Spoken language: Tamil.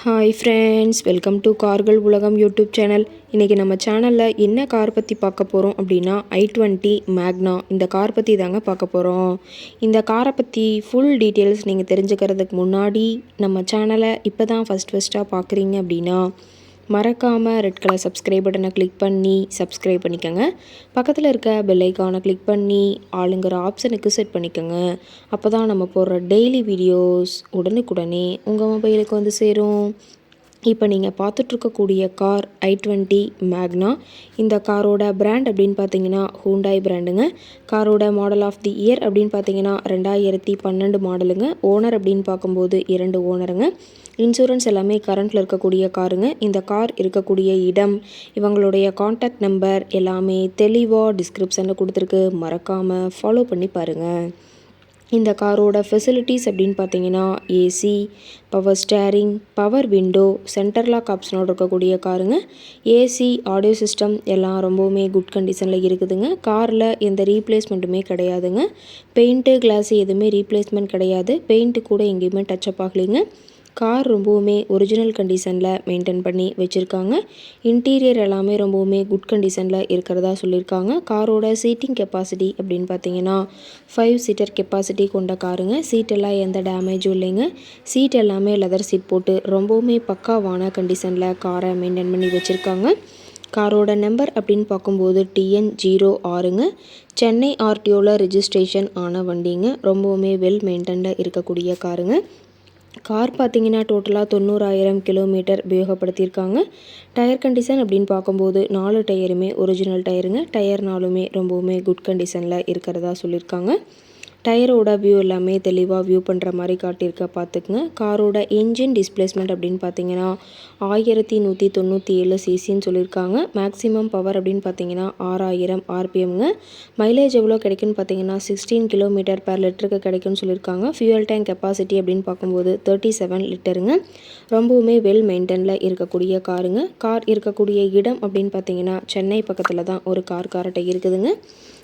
ஹாய் ஃப்ரெண்ட்ஸ் வெல்கம் டு கார்கள் உலகம் யூடியூப் சேனல் இன்றைக்கி நம்ம சேனலில் என்ன கார் பற்றி பார்க்க போகிறோம் அப்படின்னா ஐ டுவெண்ட்டி மேக்னா இந்த கார் பற்றி தாங்க பார்க்க போகிறோம் இந்த காரை பற்றி ஃபுல் டீட்டெயில்ஸ் நீங்கள் தெரிஞ்சுக்கிறதுக்கு முன்னாடி நம்ம சேனலை இப்போ தான் ஃபஸ்ட் ஃபஸ்ட்டாக பார்க்குறீங்க அப்படின்னா மறக்காமல் ரெட் கலர் சப்ஸ்கிரைப் பட்டனை கிளிக் பண்ணி சப்ஸ்கிரைப் பண்ணிக்கோங்க. பக்கத்தில் இருக்க பெல்லைக்கானை கிளிக் பண்ணி ஆளுங்கிற ஆப்ஷனுக்கு செட் பண்ணிக்கோங்க. அப்போ தான் நம்ம போடுற டெய்லி வீடியோஸ் உடனுக்குடனே உங்கள் மொபைலுக்கு வந்து சேரும். இப்போ நீங்கள் பார்த்துட்ருக்கக்கூடிய கார் ஐ டுவெண்ட்டி மேக்னா இந்த காரோட பிராண்ட் அப்படின்னு பார்த்தீங்கன்னா ஹூண்டாய் பிராண்டுங்க காரோட மாடல் ஆஃப் தி இயர் அப்படின்னு பார்த்தீங்கன்னா ரெண்டாயிரத்தி பன்னெண்டு மாடலுங்க ஓனர் அப்படின்னு பார்க்கும்போது இரண்டு ஓனருங்க இன்சூரன்ஸ் எல்லாமே கரண்ட்டில் இருக்கக்கூடிய காருங்க. இந்த கார் இருக்கக்கூடிய இடம் இவங்களுடைய காண்டாக்ட் நம்பர் எல்லாமே தெளிவாக டிஸ்கிரிப்ஷனில் கொடுத்துருக்கு. மறக்காமல் ஃபாலோ பண்ணி பாருங்கள் இந்த காரோட ஃபெசிலிட்டிஸ் அப்படின்னு பார்த்தீங்கன்னா AC power steering power window centre lock ஆப்ஷனோடு இருக்கக்கூடிய காருங்க. ஏசி ஆடியோ சிஸ்டம் எல்லாம் ரொம்பவுமே குட் கண்டிஷனில் இருக்குதுங்க. காரில் எந்த ரீப்ளேஸ்மெண்ட்டுமே கிடையாதுங்க. பெயிண்ட்டு கிளாஸ் எதுவுமே ரீப்ளேஸ்மெண்ட் கிடையாது. பெயிண்ட்டு கூட எங்கேயுமே டச்சப் ஆகலைங்க. கார் ரொம்பவுமே ஒரிஜினல் கண்டிஷனில் மெயின்டைன் பண்ணி வச்சுருக்காங்க. இன்டீரியர் எல்லாமே ரொம்பவுமே குட் கண்டிஷனில் இருக்கிறதா சொல்லியிருக்காங்க. காரோட சீட்டிங் கெப்பாசிட்டி அப்படின்னு பார்த்தீங்கன்னா ஃபைவ் சீட்டர் கெப்பாசிட்டி கொண்ட காருங்க. சீட்டெல்லாம் எந்த டேமேஜும் இல்லைங்க. சீட் எல்லாமே லெதர் சீட் போட்டு ரொம்பவுமே பக்காவான கண்டிஷனில் காரை மெயின்டைன் பண்ணி வச்சுருக்காங்க. காரோட நம்பர் அப்படின்னு பார்க்கும்போது டிஎன் ஜீரோ ஆறுங்க சென்னை ஆர்டிஓவில் ரிஜிஸ்ட்ரேஷன் ஆன வண்டிங்க. ரொம்பவுமே வெல் மெயின்டைன்டாக இருக்கக்கூடிய காருங்க. கார் பார்த்தீங்கன்னா டோட்டலாக தொண்ணூறாயிரம் கிலோமீட்டர் உபயோகப்படுத்தியிருக்காங்க டயர் கண்டிஷன் அப்படின்னு பார்க்கும்போது நாலு டயருமே ஒரிஜினல் டயருங்க. டயர்னாலுமே ரொம்பவுமே குட் கண்டிஷனில் இருக்கிறதா சொல்லியிருக்காங்க. டயரோட வியூ எல்லாமே தெளிவாக வியூ பண்ணுற மாதிரி காட்டியிருக்க பார்த்துக்குங்க காரோட என்ஜின் டிஸ்பிளேஸ்மெண்ட் அப்படின்னு பார்த்தீங்கன்னா ஆயிரத்தி நூற்றி தொண்ணூற்றி ஏழு சிசின்னு சொல்லியிருக்காங்க. மேக்ஸிமம் பவர் அப்படின்னு பார்த்தீங்கன்னா ஆறாயிரம் ஆர்பிஎம்ங்க மைலேஜ் எவ்வளோ கிடைக்குன்னு பார்த்தீங்கன்னா சிக்ஸ்டீன் கிலோமீட்டர் பர் லிட்டருக்கு கிடைக்குன்னு சொல்லியிருக்காங்க. ஃபியூயல் டேங்க் கெப்பாசிட்டி அப்படின்னு பார்க்கும்போது தேர்ட்டி செவன் லிட்டருங்க ரொம்பவுமே வெல் மெயின்டெனில் இருக்கக்கூடிய காருங்க கார் இருக்கக்கூடிய இடம் அப்படின்னு பார்த்தீங்கன்னா சென்னை பக்கத்தில் தான் ஒரு கார் கார்ட்டை இருக்குதுங்க.